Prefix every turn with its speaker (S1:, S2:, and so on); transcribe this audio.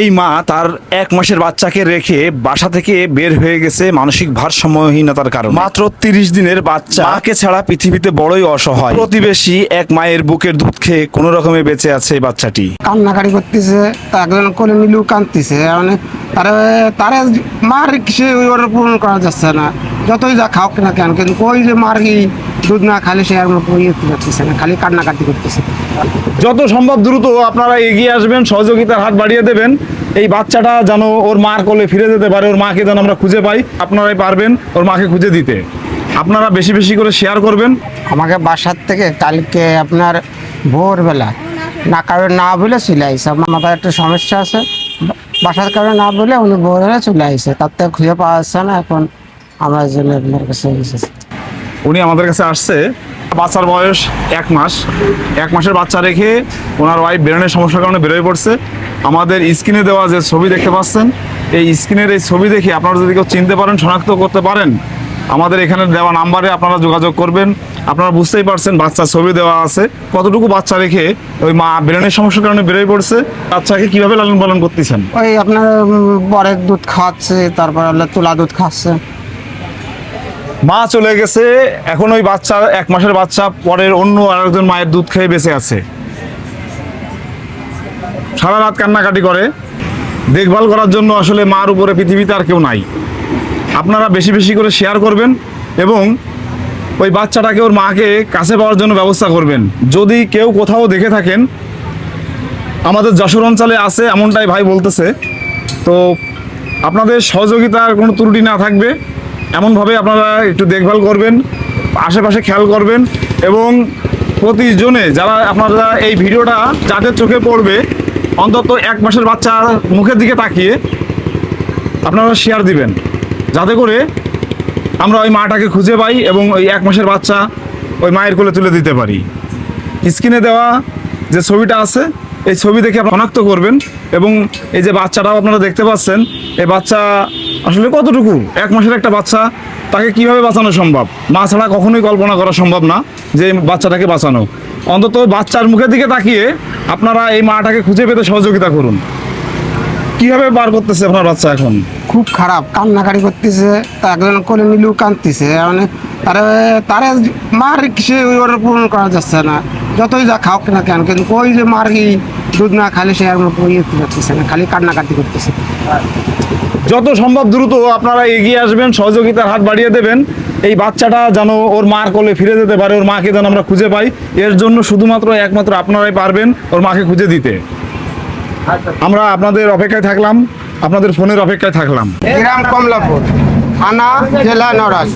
S1: এই মা তার এক মাসের বাচ্চাকে রেখে বাসা থেকে বের হয়ে গেছে মানসিক ভারসাম্যহীনতার কারণে। মাত্র তিরিশ দিনের বাচ্চা। মাকে ছাড়া পৃথিবীতে বড়ই অসহায়। প্রতিবেশী এক মায়ের বুকের দুধ খেয়ে কোনো রকমে বেঁচে আছে এই বাচ্চাটি।
S2: কান্নাকাটি করতেছে একজন কোলে নিলেও কাঁদতেছে মানে তারে তারে মার সে ওই অর্ডার পূরণ করা যাচ্ছে না। যতই যা খাও না কেন কিন্তু ওই যে মার দুধ না খালে সে আর ইয়ে করতেছে না খালি কান্নাকাটি করতেছে।
S1: যত সম্ভব দ্রুত আপনারা এগিয়ে আসবেন সহযোগিতার হাত বাড়িয়ে দেবেন। এই বাচ্চাটা যেন ওর মার কোলে ফিরে যেতে পারে ওর মাকে যেন আমরা খুঁজে পাই আপনারাই পারবেন ওর মাকে খুঁজে দিতে। আপনারা বেশি বেশি করে শেয়ার করবেন।
S2: আমাকে বাসার থেকে কালকে আপনার ভোরবেলা না কারণে না বলে চলে আইসে আমার মাথায় একটা সমস্যা আছে বাসার কারণে না বলে উনি ভোরবেলা চলে আইসে তার থেকে খুঁজে পাওয়া যাচ্ছে না এখন আমরা জন্য আপনার কাছে এসেছি।
S1: উনি আমাদের কাছে আসছে। বাচ্চার বয়স এক মাস। এক মাসের বাচ্চা রেখে ওনার ওয়াইফ বেরোনের সমস্যার কারণে বেরোয় পড়ছে। আমাদের স্ক্রিনে দেওয়া যে ছবি দেখতে পাচ্ছেন, এই স্ক্রিনের এই ছবি দেখে আপনারা যদি কেউ চিনতে পারেন, শনাক্ত করতে পারেন, আমাদের এখানে দেওয়া নাম্বারে আপনারা যোগাযোগ করবেন। আপনারা বুঝতেই পারছেন বাচ্চার ছবি দেওয়া আছে। কতটুকু বাচ্চা রেখে ওই মা বেরোনের সমস্যার কারণে বেরোয় পড়ছে, বাচ্চাকে কীভাবে লালন পালন করতেছেন?
S2: ওই আপনার বরের দুধ খাওয়াচ্ছে, তারপর তুলা দুধ খাচ্ছে
S1: মা চলে গেছে, এখন ওই বাচ্চা, এক মাসের বাচ্চা, পরের অন্য আরেকজন মায়ের দুধ খেয়ে বেঁচে আছে। সারা রাত কান্নাকাটি করে। দেখভাল করার জন্য আসলে মার উপরে পৃথিবীতে আর কেউ নাই। আপনারা বেশি বেশি করে শেয়ার করবেন এবং ওই বাচ্চাটাকে ওর মাকে কাছে পাওয়ার জন্য ব্যবস্থা করবেন। যদি কেউ কোথাও দেখে থাকেন, আমাদের যশোর অঞ্চলে আছে এমনটাই ভাই বলতেছে। তো আপনাদের সহযোগিতার কোনো ত্রুটি না থাকবে। এমনভাবে আপনারা একটু দেখভাল করবেন, আশেপাশে খেয়াল করবেন এবং প্রতিজনে যারা আপনারা এই ভিডিওটা যাদের চোখে পড়বে, অন্তত এক মাসের বাচ্চার মুখের দিকে তাকিয়ে আপনারা শেয়ার দিবেন। যাতে করে আমরা ওই মাটাকে খুঁজে পাই এবং ওই এক মাসের বাচ্চা ওই মায়ের কোলে তুলে দিতে পারি। স্ক্রিনে দেওয়া যে ছবিটা আছে, এই ছবি দেখে শনাক্ত করবেন এবং এই যে বাচ্চাটাও আপনারা দেখতে পাচ্ছেন, এই বাচ্চা আসলে কতটুকু? এক মাসের একটা বাচ্চা, তাকে কীভাবে বাঁচানো সম্ভব? মা ছাড়া কখনোই কল্পনা করা সম্ভব না যে বাচ্চাটাকে বাঁচানো। অন্তত বাচ্চার মুখের দিকে তাকিয়ে আপনারা এই মাটাকে খুঁজে পেতে সহযোগিতা করুন। কীভাবে বার করতেছে আপনার বাচ্চা এখন?
S2: খুব খারাপ কান্নাকাটি করতেছে, তা একজন কোলে নিলেও কাঁদতেছে মানে তারে তারে মার সে ওই পূরণ করা যাচ্ছে না। যতই যা খাও না কেন, কিন্তু ওই যে মার দুধ না খালে সে আর ইয়ে করতেছে না খালি কান্নাকাটি করতেছে।
S1: যত সম্ভব দ্রুত আপনারা এগিয়ে আসবেন সহযোগিতার হাত বাড়িয়ে দেবেন। এই বাচ্চাটা যেন ওর মার কোলে ফিরে যেতে পারে ওর মাকে যেন আমরা খুঁজে পাই। এর জন্য শুধুমাত্র একমাত্র আপনারাই পারবেন ওর মাকে খুঁজে দিতে। আমরা আপনাদের অপেক্ষায় থাকলাম আপনাদের ফোনের অপেক্ষায় থাকলাম।
S2: গ্রাম কমলাপুর থানা জেলা নড়াইল